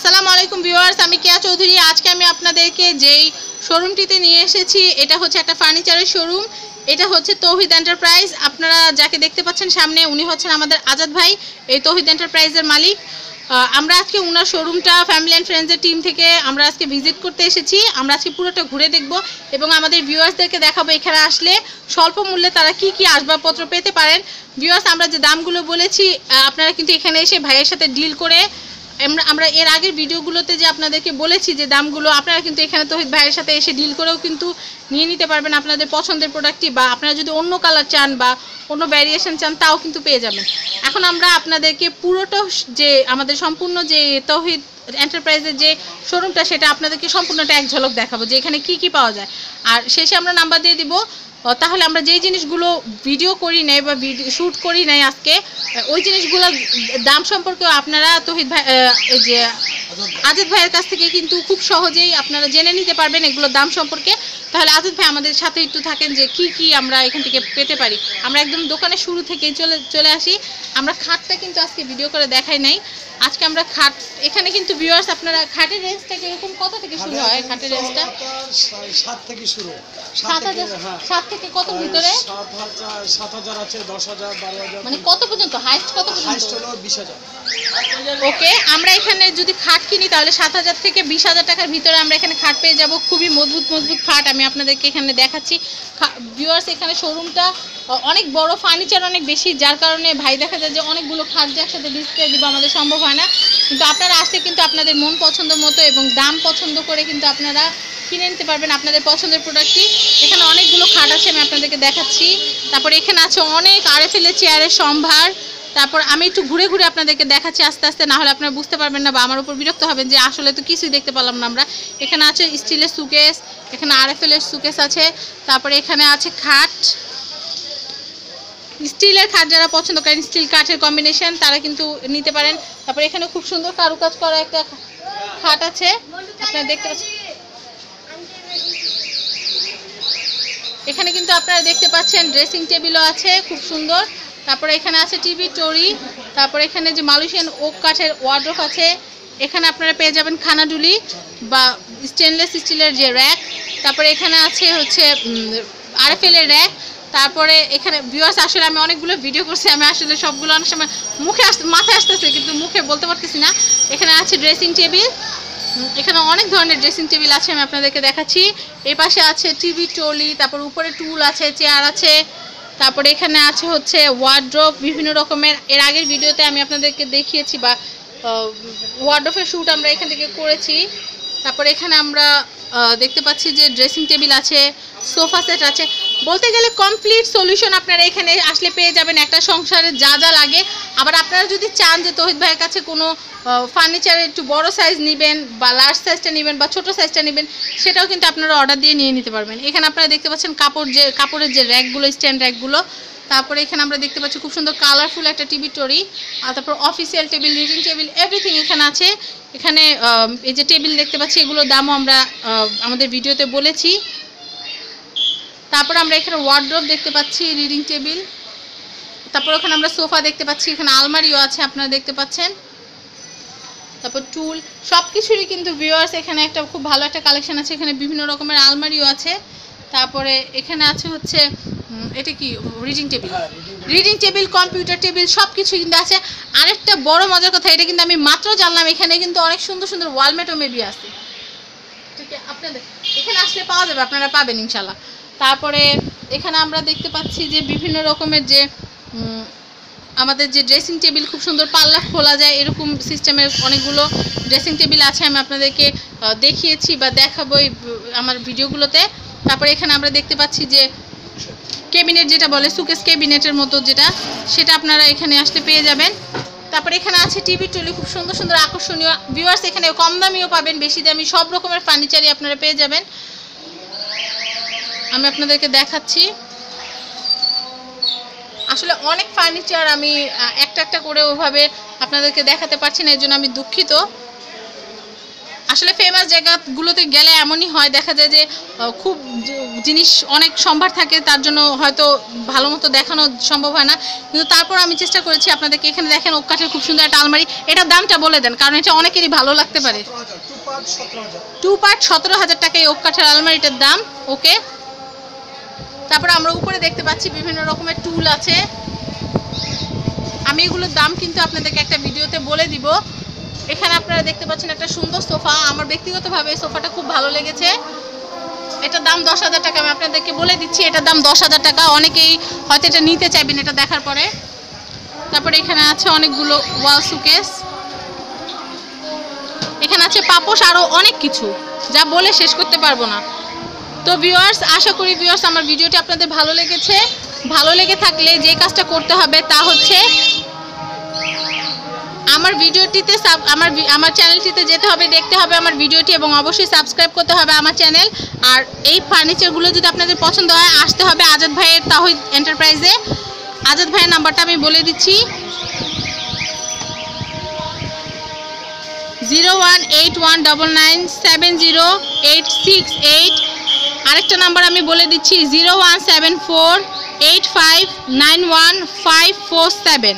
আসসালামু আলাইকুম ভিউয়ার্স, আমি কেয়া চৌধুরী। আজকে আমি আপনাদেরকে যেই শোরুমটিতে নিয়ে এসেছি, এটা হচ্ছে একটা ফার্নিচারের শোরুম। এটা হচ্ছে তৌহিদ এন্টারপ্রাইজ। আপনারা যাকে দেখতে পাচ্ছেন সামনে, উনি হচ্ছেন আমাদের আজাদ ভাই, এই তৌহিদ এন্টারপ্রাইজের মালিক। আমরা আজকে ওনার শোরুমটা ফ্যামিলি অ্যান্ড ফ্রেন্ডসের টিম থেকে আমরা আজকে ভিজিট করতে এসেছি। আমরা আজকে পুরোটা ঘুরে দেখব এবং আমাদের ভিউয়ার্সদেরকে দেখাবো এখানে আসলে স্বল্প মূল্যে তারা কি কি আসবাবপত্র পেতে পারেন। ভিউয়ার্স, আমরা যে দামগুলো বলেছি আপনারা কিন্তু এখানে এসে ভাইয়ের সাথে ডিল করে আমরা এর আগের ভিডিওগুলোতে যে আপনাদেরকে বলেছি যে দামগুলো, আপনারা কিন্তু এখানে তহিদ ভাইয়ের সাথে এসে ডিল করেও কিন্তু নিয়ে নিতে পারবেন আপনাদের পছন্দের প্রোডাক্টটি বা আপনারা যদি অন্য কালার চান বা অন্য ভ্যারিয়েশন চান, তাও কিন্তু পেয়ে যাবেন। এখন আমরা আপনাদেরকে পুরোটা যে আমাদের সম্পূর্ণ যে তহিদ এন্টারপ্রাইজের যে শোরুমটা সেটা আপনাদেরকে সম্পূর্ণটা এক ঝলক দেখাবো যে এখানে কি কি পাওয়া যায়। আর শেষে আমরা নাম্বার দিয়ে দিব তাহলে আমরা যেই জিনিসগুলো ভিডিও করি নাই বা শ্যুট করি নাই আজকে ওই জিনিসগুলো দাম সম্পর্কে আপনারা তহিদ ভাই যে আজাদ ভাইয়ের কাছ থেকে কিন্তু খুব সহজেই আপনারা জেনে নিতে পারবেন এগুলোর দাম সম্পর্কে। তাহলে আজাদ ভাই আমাদের সাথে একটু থাকেন যে কি কি আমরা এখান থেকে পেতে পারি। আমরা একদম দোকানের শুরু থেকেই চলে চলে আসি। আমরা খাটটা কিন্তু আজকে ভিডিও করে দেখাই নাই। আজকে আমরা খাট এখানে কিন্তু ভিউয়ার্স আপনারা খাটের রেঞ্জটা কীরকম? কত থেকে শুরু হয় খাটের রেঞ্জটা সাত থেকে শুরু। সাত হাজার হ্যাঁ। সাত থেকে কত ভিতরে? সাত হাজার আছে দশ হাজার বারো হাজার। মানে কত পর্যন্ত? হাইস্ট কত হাইস্ট হলো বিশ হাজার। ওকে আমরা এখানে যদি খাট কিনি তাহলে সাত হাজার থেকে বিশ হাজার টাকার ভিতরে আমরা এখানে খাট পেয়ে যাব। খুবই মজবুত মজবুত খাট আমি আপনাদেরকে এখানে দেখাচ্ছি। ভিউয়ার্স এখানে শোরুমটা অনেক বড় ফার্নিচার অনেক বেশি যার কারণে ভাই দেখা যায় যে অনেকগুলো খাট যে একসাথে ডিসপ্লে দিব আমাদের সম্ভব হয় না। কিন্তু আপনারা আসলে কিন্তু আপনাদের মন পছন্দ মতো এবং দাম পছন্দ করে কিন্তু আপনারা কিনে নিতে পারবেন আপনাদের পছন্দের প্রোডাক্টটি এখানে অনেকগুলো খাট আছে, আমি আপনাদেরকে দেখাচ্ছি। তারপর এখানে আছে অনেক আরএফএল চেয়ারের সম্ভার। তারপর আমি একটু ঘুরে ঘুরে আপনাদেরকে দেখাচ্ছি আস্তে আস্তে, না হলে আপনারা বুঝতে পারবেন না বা আমার উপর বিরক্ত হবেন যে আসলে তো কিছুই দেখতে পেলাম না আমরা। এখানে আছে স্টিলের সুকেস এখানে আরএফএল এর সুকেস আছে। তারপরে এখানে আছে খাট। স্টিলের খাট যারা পছন্দ করেন স্টিল কাঠের কম্বিনেশন তারা কিন্তু নিতে পারেন। তারপর এখানে খুব সুন্দর কারুকাজ করা একটা খাট আছে। আপনারা দেখতে পাচ্ছেন এখানে কিন্তু আপনারা দেখতে পাচ্ছেন ড্রেসিং টেবিলও আছে, খুব সুন্দর। তারপরে এখানে আছে টিভি টরি। তারপরে এখানে যে মালয়েশিয়ান ওক কাঠের ওয়ার্ড্রোপ আছে, এখানে আপনারা পেয়ে যাবেন খানাডুলি বা স্টেনলেস স্টিলের যে র্যাক তারপরে এখানে আছে হচ্ছে আরএফএল এর র্যাক তারপরে এখানে ভিউয়ার্স আসলে আমি অনেকগুলো ভিডিও করছি, আমি আসলে সবগুলো অনেক সময় মুখে আসতে মাথায় আসতেছে, কিন্তু মুখে বলতে পারতেছি না। এখানে আছে ড্রেসিং টেবিল এখানে অনেক ধরনের ড্রেসিং টেবিল আছে, আমি আপনাদেরকে দেখাচ্ছি। এই পাশে আছে টিভি টলি তারপর উপরে টুল আছে চেয়ার আছে, তারপরে এখানে আছে হচ্ছে ওয়ার্ড্রপ বিভিন্ন রকমের। এর আগের ভিডিওতে আমি আপনাদেরকে দেখিয়েছি বা ওয়ার্ড্রপের শ্যুট আমরা এখান থেকে করেছি। তারপরে এখানে আমরা দেখতে পাচ্ছি যে ড্রেসিং টেবিল আছে সোফা সেট আছে। বলতে গেলে কমপ্লিট সলিউশন আপনারা এখানে আসলে পেয়ে যাবেন। একটা সংসারে যা যা লাগে। আবার আপনারা যদি চান যে তহিদ ভাইয়ের কাছে কোনো ফার্নিচার একটু বড় সাইজ নেবেন বা লার্জ সাইজটা নেবেন বা ছোট সাইজটা নেবেন, সেটাও কিন্তু আপনারা অর্ডার দিয়ে নিয়ে নিতে পারবেন। এখানে আপনারা দেখতে পাচ্ছেন কাপড় যে, কাপড়ের যে র্যাকগুলো স্ট্যান্ড র্যাকগুলো তারপরে এখানে আমরা দেখতে পাচ্ছি খুব সুন্দর কালারফুল একটা টিভি টরি, আর তারপর official table reading table everything এখানে আছে। এখানে এই যে টেবিল দেখতে পাচ্ছি, এগুলোর দামও আমরা আমাদের ভিডিওতে বলেছি। তারপর আমরা এখানে ওয়ার্ড্রোব দেখতে পাচ্ছি রিডিং টেবিল তারপর ওখানে আমরা সোফা দেখতে পাচ্ছি এখানে আলমারিও আছে আপনারা দেখতে পাচ্ছেন। তারপর টুল সব কিছুরই কিন্তু ভিউয়ার্স এখানে একটা খুব ভালো একটা কালেকশন আছে এখানে বিভিন্ন রকমের আলমারিও আছে। তারপরে এখানে আছে হচ্ছে এটা কি? Reading table. Reading table computer table সব কিছু কিন্তু আছে। আরেকটা বড় মজার কথা এটা কিন্তু আমি মাত্র জানলাম এখানে কিন্তু অনেক সুন্দর সুন্দর ওয়ালমেটও মেবি আছে। ঠিক আছে আপনাদের এখানে আসলে পাওয়া যাবে আপনারা পাবেন ইনশাল্লাহ তারপরে এখানে আমরা দেখতে পাচ্ছি যে বিভিন্ন রকমের যে আমাদের যে ড্রেসিং টেবিল খুব সুন্দর পাল্লা খোলা যায়, এরকম সিস্টেমের অনেকগুলো ড্রেসিং টেবিল আছে, আমি আপনাদেরকে দেখিয়েছি বা দেখাবো আমার ভিডিওগুলোতে। তারপরে এখানে আমরা দেখতে পাচ্ছি যে কেবিনেট যেটা বলে সুকেস কেবিনেটের মতো যেটা, সেটা আপনারা এখানে আসতে পেয়ে যাবেন। তারপরে এখানে আছে টিভি টলি খুব সুন্দর সুন্দর আকর্ষণীয়। ভিউয়ার্স এখানে কম দামিও পাবেন, বেশি দামি, সব রকমের ফার্নিচারই আপনারা পেয়ে যাবেন। আমি আপনাদেরকে দেখাচ্ছি। আসলে অনেক ফার্নিচার আমি একটা একটা করে ওভাবে আপনাদেরকে দেখাতে পারছি না এর জন্য আমি দুঃখিত। আসলে ফেমাস জায়গাগুলোতে গেলে এমনই হয় দেখা যায় যে খুব জিনিস অনেক সম্ভার থাকে তার জন্য হয়তো ভালো মতো দেখানো সম্ভব হয় না। কিন্তু তারপর আমি চেষ্টা করেছি আপনাদেরকে এখানে দেখেন ওক কাঠের খুব সুন্দর একটা আলমারি। এটার দামটা বলে দেন কারণ এটা অনেকেরই ভালো লাগতে পারে। টু পার্ট সতেরো হাজার। টাকা এই কাঠের আলমারিটার দাম ওকে? তারপরে আমরা উপরে দেখতে পাচ্ছি বিভিন্ন রকমের টুল আছে। আমি এগুলোর দাম কিন্তু আপনাদেরকে একটা ভিডিওতে বলে দিব। এখানে আপনারা দেখতে পাচ্ছেন একটা সুন্দর সোফা। আমার ব্যক্তিগতভাবে এই সোফাটা খুব ভালো লেগেছে। এটার দাম দশ হাজার টাকা। আমি আপনাদেরকে বলে দিচ্ছি, এটার দাম দশ হাজার টাকা। অনেকেই হয়তো এটা নিতে চাইবেন এটা দেখার পরে। তারপরে এখানে আছে অনেকগুলো ওয়াল সুকেস। এখানে আছে পাপোশ আরও অনেক কিছু। যা বলে শেষ করতে পারব না। তো ভিউয়ার্স আশা করি ভিউয়ার্স আমার ভিডিওটি আপনাদের ভালো লেগেছে। ভালো লেগে থাকলে যে কাজটা করতে হবে তা হচ্ছে আমার ভিডিওটিতে আমার আমার চ্যানেলটিতে যেতে হবে, দেখতে হবে আমার ভিডিওটি এবং অবশ্যই সাবস্ক্রাইব করতে হবে আমার চ্যানেল আর এই ফার্নিচারগুলো যদি আপনাদের পছন্দ হয়, আসতে হবে আজাদ ভাইয়ের তাহিদ এন্টারপ্রাইজে আজাদ ভাইয়ের নাম্বারটা আমি বলে দিচ্ছি। Zero one eight one double nine seven zero eight six eight আরেকটা নাম্বার আমি বলে দিচ্ছি, zero one seven four eight five nine one five four seven.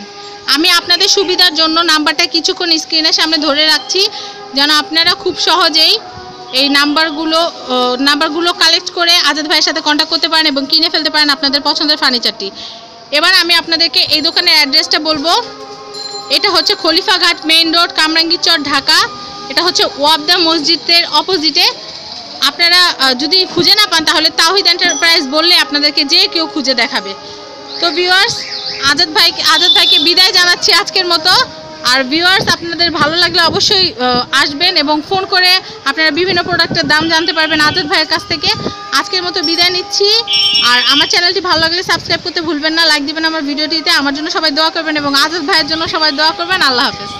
আমি আপনাদের সুবিধার জন্য নাম্বারটা কিছুক্ষণ স্ক্রিনের সামনে ধরে রাখছি, যেন আপনারা খুব সহজেই এই নাম্বারগুলো নাম্বারগুলো কালেক্ট করে আজাদ ভাইয়ের সাথে কন্ট্যাক্ট করতে পারেন এবং কিনে ফেলতে পারেন আপনাদের পছন্দের ফার্নিচারটি এবার আমি আপনাদেরকে এই দোকানের অ্যাড্রেসটা বলব। এটা হচ্ছে খলিফাঘাট মেইন রোড কামরাঙ্গীরচর, ঢাকা। এটা হচ্ছে ওয়াবদা মসজিদের অপোজিটে আপনারা যদি খুঁজে না পান, তাহলে তাহিদ এন্টারপ্রাইজ বললে আপনাদেরকে যে কেউ খুঁজে দেখাবে। তো ভিউয়ার্স আজাদ ভাই, আজাদ ভাইকে বিদায় জানাচ্ছি আজকের মতো। আর ভিউয়ার্স আপনাদের ভালো লাগলে অবশ্যই আসবেন এবং ফোন করে আপনারা বিভিন্ন প্রোডাক্টের দাম জানতে পারবেন আজাদ ভাইয়ের কাছ থেকে। আজকের মতো বিদায় নিচ্ছি। আর আমার চ্যানেলটি ভালো লাগলে সাবস্ক্রাইব করতে ভুলবেন না লাইক দিবেন আমার ভিডিওটিতে আমার জন্য সবাই দোয়া করবেন এবং আজাদ ভাইয়ের জন্য সবাই দোয়া করবেন। আল্লাহ হাফেজ।